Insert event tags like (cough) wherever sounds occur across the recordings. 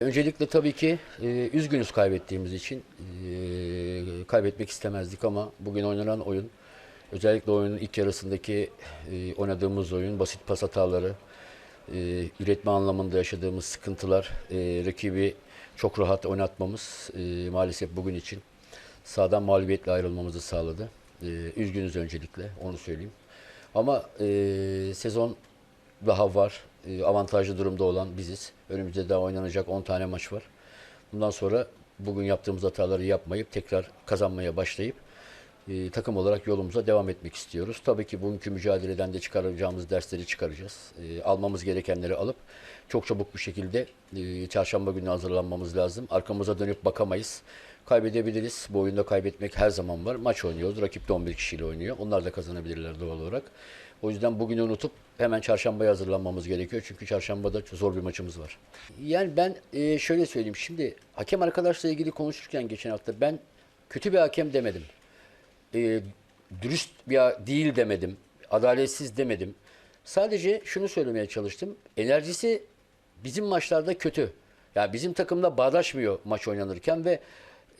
Öncelikle tabii ki e, üzgünüz kaybettiğimiz için. E, kaybetmek istemezdik ama bugün oynanan oyun, özellikle oyunun ilk yarısındaki e, oynadığımız oyun, basit pas hataları, e, üretme anlamında yaşadığımız sıkıntılar, e, rakibi çok rahat oynatmamız e, maalesef bugün için sağdan mağlubiyetle ayrılmamızı sağladı. E, üzgünüz öncelikle, onu söyleyeyim. Ama e, sezon daha var. E, avantajlı durumda olan biziz. Önümüzde daha oynanacak 10 tane maç var. Bundan sonra bugün yaptığımız hataları yapmayıp tekrar kazanmaya başlayıp e, takım olarak yolumuza devam etmek istiyoruz. Tabii ki bugünkü mücadeleden de çıkaracağımız dersleri çıkaracağız. E, almamız gerekenleri alıp çok çabuk bir şekilde e, çarşamba günü hazırlanmamız lazım. Arkamıza dönüp bakamayız. Kaybedebiliriz. Bu oyunda kaybetmek her zaman var. Maç oynuyoruz. Rakip de 11 kişiyle oynuyor. Onlar da kazanabilirler doğal olarak. O yüzden bugünü unutup hemen çarşambaya hazırlanmamız gerekiyor. Çünkü çarşambada zor bir maçımız var. Yani ben e, şöyle söyleyeyim. Şimdi hakem arkadaşla ilgili konuşurken geçen hafta ben kötü bir hakem demedim. E, dürüst bir değil demedim. Adaletsiz demedim. Sadece şunu söylemeye çalıştım. Enerjisi bizim maçlarda kötü. Yani bizim takımla bağdaşmıyor maç oynanırken ve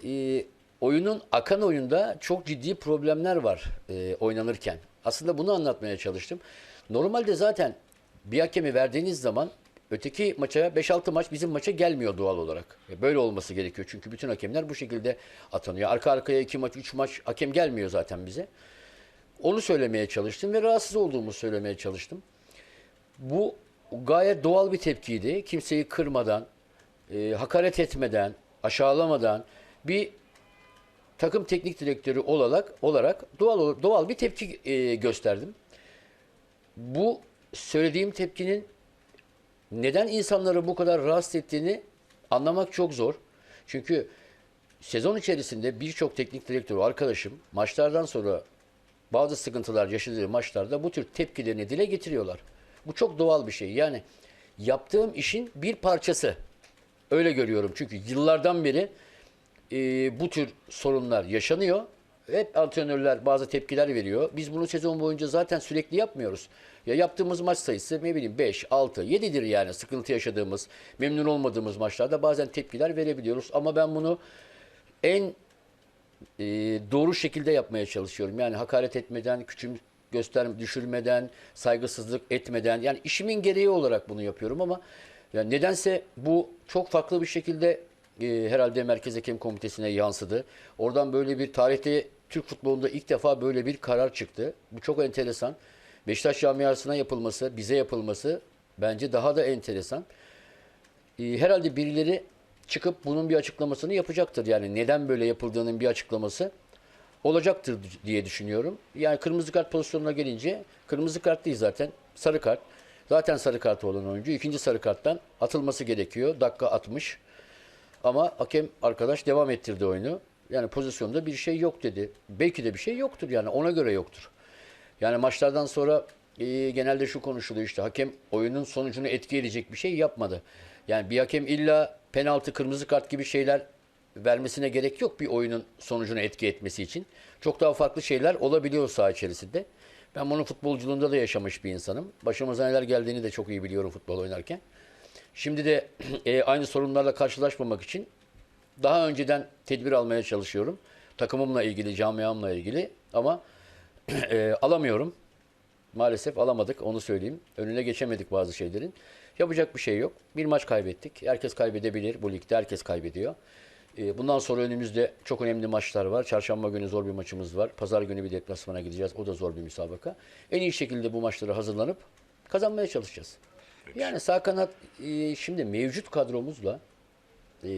e, oyunun akan oyunda çok ciddi problemler var e, oynanırken. Aslında bunu anlatmaya çalıştım. Normalde zaten bir hakemi verdiğiniz zaman öteki maça 5-6 maç bizim maça gelmiyor doğal olarak. E, Böyle olması gerekiyor çünkü bütün hakemler bu şekilde atanıyor. Arka arkaya 2 maç 3 maç hakem gelmiyor zaten bize. Onu söylemeye çalıştım ve rahatsız olduğumu söylemeye çalıştım. Bu gayet doğal bir tepkiydi. Kimseyi kırmadan, e, hakaret etmeden, aşağılamadan bir takım teknik direktörü olarak olarak doğal doğal bir tepki e, gösterdim. Bu söylediğim tepkinin neden insanları bu kadar rahatsız ettiğini anlamak çok zor. Çünkü sezon içerisinde birçok teknik direktör arkadaşım maçlardan sonra bazı sıkıntılar yaşadığı maçlarda bu tür tepkilerini dile getiriyorlar. Bu çok doğal bir şey. Yani yaptığım işin bir parçası. Öyle görüyorum. Çünkü yıllardan beri e, bu tür sorunlar yaşanıyor. Hep antrenörler bazı tepkiler veriyor. Biz bunu sezon boyunca zaten sürekli yapmıyoruz. Ya yaptığımız maç sayısı ne bileyim 5, 6, 7'dir yani sıkıntı yaşadığımız, memnun olmadığımız maçlarda bazen tepkiler verebiliyoruz. Ama ben bunu en e, doğru şekilde yapmaya çalışıyorum. Yani hakaret etmeden, küçüm göster düşürmeden, saygısızlık etmeden yani işimin gereği olarak bunu yapıyorum ama yani nedense bu çok farklı bir şekilde e, herhalde Merkez Hakem Komitesi'ne yansıdı. Oradan böyle bir tarihte Türk futbolunda ilk defa böyle bir karar çıktı. Bu çok enteresan. Beşiktaş camiasına yapılması, bize yapılması bence daha da enteresan. E, herhalde birileri çıkıp bunun bir açıklamasını yapacaktır. Yani neden böyle yapıldığının bir açıklaması olacaktır diye düşünüyorum. Yani kırmızı kart pozisyonuna gelince kırmızı kart değil zaten sarı kart. Zaten sarı kartı olan oyuncu ikinci sarı karttan atılması gerekiyor. Dakika 60. Ama hakem arkadaş devam ettirdi oyunu. Yani pozisyonda bir şey yok dedi. Belki de bir şey yoktur yani ona göre yoktur. Yani maçlardan sonra e, genelde şu konuşuluyor işte hakem oyunun sonucunu etki edecek bir şey yapmadı. Yani bir hakem illa penaltı, kırmızı kart gibi şeyler vermesine gerek yok bir oyunun sonucunu etki etmesi için. Çok daha farklı şeyler olabiliyor saha içerisinde. Ben bunu futbolculuğunda da yaşamış bir insanım. Başımıza neler geldiğini de çok iyi biliyorum futbol oynarken. Şimdi de (clears throat) e, aynı sorunlarla karşılaşmamak için daha önceden tedbir almaya çalışıyorum. Takımımla ilgili, camiamla ilgili ama (clears throat) e, alamıyorum. Maalesef alamadık onu söyleyeyim. Önüne geçemedik bazı şeylerin. Yapacak bir şey yok. Bir maç kaybettik. Herkes kaybedebilir. Bu ligde herkes kaybediyor. E, Bundan sonra önümüzde çok önemli maçlar var. Çarşamba günü zor bir maçımız var. Pazar günü bir deplasmana gideceğiz. O da zor bir müsabaka. En iyi şekilde bu maçları hazırlanıp kazanmaya çalışacağız. Yani sağ kanat e, şimdi mevcut kadromuzla e,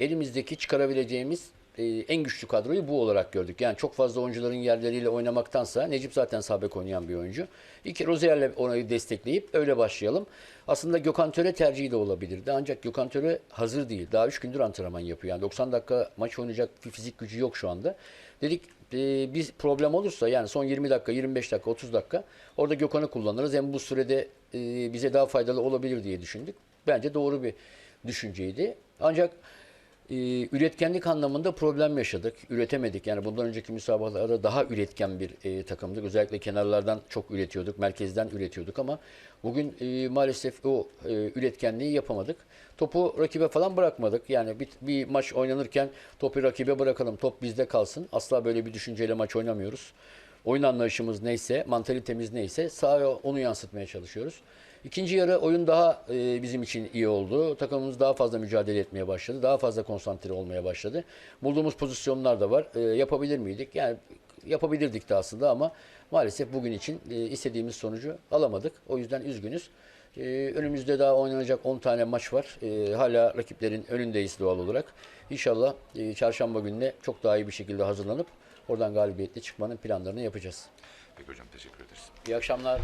elimizdeki çıkarabileceğimiz e, en güçlü kadroyu bu olarak gördük. Yani çok fazla oyuncuların yerleriyle oynamaktansa Necip zaten sabek oynayan bir oyuncu. İki Rozier'le orayı destekleyip öyle başlayalım. Aslında Gökhan Töre tercihi de olabilirdi. Ancak Gökhan Töre hazır değil. Daha 3 gündür antrenman yapıyor. Yani 90 dakika maç oynayacak bir fizik gücü yok şu anda. Dedik e, bir problem olursa yani son 20 dakika, 25 dakika, 30 dakika orada Gökhan'ı kullanırız. Hem bu sürede e, bize daha faydalı olabilir diye düşündük. Bence doğru bir düşünceydi. Ancak Ee, üretkenlik anlamında problem yaşadık. Üretemedik. Yani bundan önceki müsabakalarda daha üretken bir e, takımdık. Özellikle kenarlardan çok üretiyorduk. Merkezden üretiyorduk ama bugün e, maalesef o e, üretkenliği yapamadık. Topu rakibe falan bırakmadık. Yani bir, bir maç oynanırken topu rakibe bırakalım. Top bizde kalsın. Asla böyle bir düşünceyle maç oynamıyoruz. Oyun anlayışımız neyse, mantalitemiz neyse sahaya onu yansıtmaya çalışıyoruz. İkinci yarı oyun daha e, bizim için iyi oldu. Takımımız daha fazla mücadele etmeye başladı. Daha fazla konsantre olmaya başladı. Bulduğumuz pozisyonlar da var. E, yapabilir miydik? Yani yapabilirdik de aslında ama maalesef bugün için e, istediğimiz sonucu alamadık. O yüzden üzgünüz. E, önümüzde daha oynanacak 10 tane maç var. E, hala rakiplerin önündeyiz doğal olarak. İnşallah e, çarşamba gününe çok daha iyi bir şekilde hazırlanıp oradan galibiyetle çıkmanın planlarını yapacağız. Peki hocam teşekkür ederiz. İyi akşamlar.